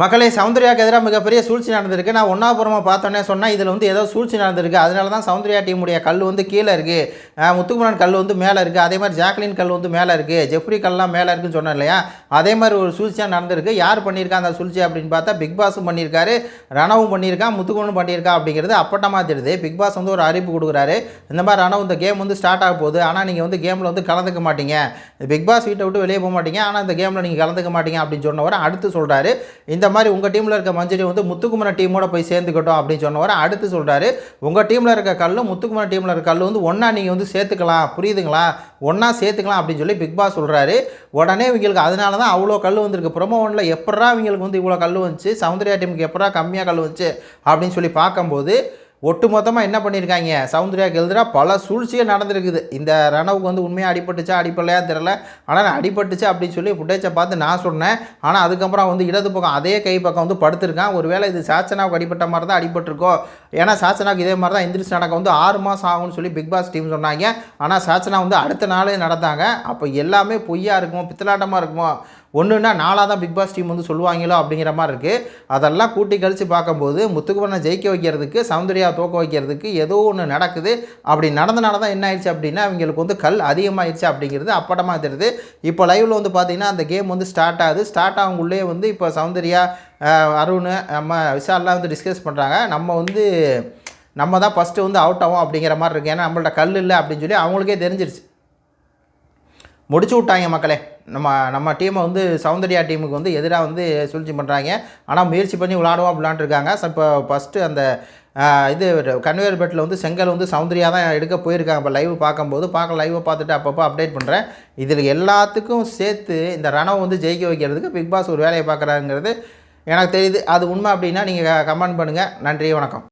மக்களே சௌந்தர்யாவுக்கு எதிராக மிகப்பெரிய சூழ்ச்சி நடந்திருக்கு. நான் ஒன்றாபுரமாக பார்த்தோன்னே சொன்னால் இதில் வந்து ஏதோ சூழ்ச்சி நடந்திருக்கு. அதனால தான் சௌந்தர்யா டீமுடைய கல் வந்து கீழே இருக்குது முத்துக்குமரன் கல் வந்து மேலே இருக்குது அதே மாதிரி ஜாக்லின் கல் வந்து மேலே இருக்குது ஜெஃப்ரி கல்லாம் மேலே இருக்குன்னு சொன்னேன் இல்லையா? அதே மாதிரி ஒரு சூழ்ச்சியாக நடந்திருக்கு. யார் பண்ணியிருக்கா அந்த சூழ்ச்சி அப்படின்னு பார்த்தா பிக் பாஸும் பண்ணியிருக்காரு ரணவும் பண்ணியிருக்கான் முத்துக்குமரனும் பண்ணியிருக்கா அப்படிங்கிறது அப்பட்டமாக தெரியுது. பிக் பாஸ் வந்து ஒரு அறிவிப்பு கொடுக்குறாரு. இந்த மாதிரி ரணவ் இந்த கேம் வந்து ஸ்டார்ட் ஆக போகுது. ஆனால் நீங்கள் வந்து கேமில் வந்து கலந்துக்க மாட்டீங்க. பிக் பாஸ் வீட்டை விட்டு வெளியே போக மாட்டீங்க. ஆனால் இந்த கேமில் நீங்கள் கலந்துக்க மாட்டீங்க அப்படின்னு சொன்னவரை அடுத்து சொல்கிறாரு இந்த இந்த மாதிரி உங்கள் டீமில் இருக்க மஞ்சரி வந்து முத்துக்குமர டீமோட போய் சேர்ந்துக்கட்டும் அப்படின்னு சொன்னவர் அடுத்து சொல்கிறாரு உங்கள் டீமில் இருக்க கல் முத்துக்குமர டீமில் இருக்க கல் வந்து ஒன்றா நீங்கள் வந்து சேர்த்துக்கலாம். புரியுதுங்களா? ஒன்றா சேர்த்துக்கலாம் அப்படின்னு சொல்லி பிக் பாஸ் சொல்கிறாரு உடனே இவங்களுக்கு அதனால தான் அவ்வளோ கல் வந்திருக்கு. ப்ரொமோ ஒன்றில் எப்படா இவங்களுக்கு வந்து இவ்வளோ கல் வந்துச்சு? சௌந்தர்யா டீமுக்கு எப்படா கம்மியாக கல் வந்துச்சு? அப்படின்னு சொல்லி பார்க்கும்போது ஒட்டுமொத்தமாக என்ன பண்ணியிருக்காங்க சவுந்தர்யா எதிராக பல சூழ்ச்சிகள் நடந்திருக்குது. இந்த ரணவுக்கு வந்து உண்மையாக அடிபட்டுச்சா அடிப்படலையா தெரில ஆனால் நான் அடிபட்டுச்சு அப்படின்னு சொல்லி ஃபுட்டேஜை பார்த்து நான் சொன்னேன். ஆனால் அதுக்கப்புறம் வந்து இடது பக்கம் அதே கை பக்கம் வந்து படுத்திருக்கான். ஒருவேளை இது சாச்சனாவுக்கு அடிபட்ட மாதிரி தான் அடிபட்டிருக்கோ? ஏன்னா சாச்சனாவுக்கு இதே மாதிரி தான் எந்திரிச்சு நடக்க வந்து ஆறு மாதம் ஆகும்னு சொல்லி பிக் பாஸ் டீம் சொன்னாங்க. ஆனால் சாச்சனா வந்து அடுத்த நாளே நடந்தாங்க. அப்போ எல்லாமே பொய்யா இருக்குமோ பித்தலாட்டமாக இருக்குமோ? ஒன்றுனா நாளாக தான் பிக் பாஸ் டீம் வந்து சொல்லுவாங்களோ அப்படிங்கிற மாதிரி இருக்குது அதெல்லாம் கூட்டி கழித்து பார்க்கும்போது முத்துக்குமரனை ஜெயிக்க வைக்கிறதுக்கு சௌந்தர்யா தோக்க வைக்கிறதுக்கு ஏதோ ஒன்று நடக்குது. அப்படி நடந்தனால தான் என்ன ஆயிடுச்சு அப்படின்னா அவங்களுக்கு வந்து கல் அதிகமாகிடுச்சு அப்படிங்கிறது அப்படமாக தெரியுது. இப்போ லைவில் வந்து பார்த்திங்கன்னா அந்த கேம் வந்து ஸ்டார்ட் ஆகுது. ஸ்டார்ட் ஆகுங்குள்ளே வந்து இப்போ சௌந்தர்யா அருண் நம்ம விஷால்லாம் வந்து டிஸ்கஸ் பண்ணுறாங்க நம்ம வந்து நம்ம தான் ஃபஸ்ட்டு வந்து அவுட் ஆகும் அப்படிங்கிற மாதிரி இருக்குது ஏன்னா நம்மள்ட்ட கல் இல்லை அப்படின்னு சொல்லி அவங்களுக்கே தெரிஞ்சிருச்சு. முடிச்சு விட்டாங்க மக்களே. நம்ம நம்ம டீமை வந்து சௌந்தர்யா டீமுக்கு வந்து எதிராக வந்து சூழ்ச்சி பண்ணுறாங்க ஆனால் முயற்சி பண்ணி விளாடுவோம் விளாண்டுருக்காங்க ஸோ இப்போ ஃபஸ்ட்டு அந்த இது கன்வேயர் பெட்டில் வந்து செங்கல் வந்து சௌந்தர்யா தான் எடுக்க போயிருக்காங்க. இப்போ லைவ் பார்க்கும்போது பார்க்க லைவை பார்த்துட்டு அப்பப்போ அப்டேட் பண்ணுறேன் இதில் எல்லாத்துக்கும் சேர்த்து இந்த ரணம் வந்து ஜெயிக்க வைக்கிறதுக்கு பிக் பாஸ் ஒரு வேலையை பார்க்குறாங்கிறது எனக்கு தெரியுது. அது உண்மை அப்படின்னா நீங்கள் கமெண்ட் பண்ணுங்கள் நன்றி வணக்கம்.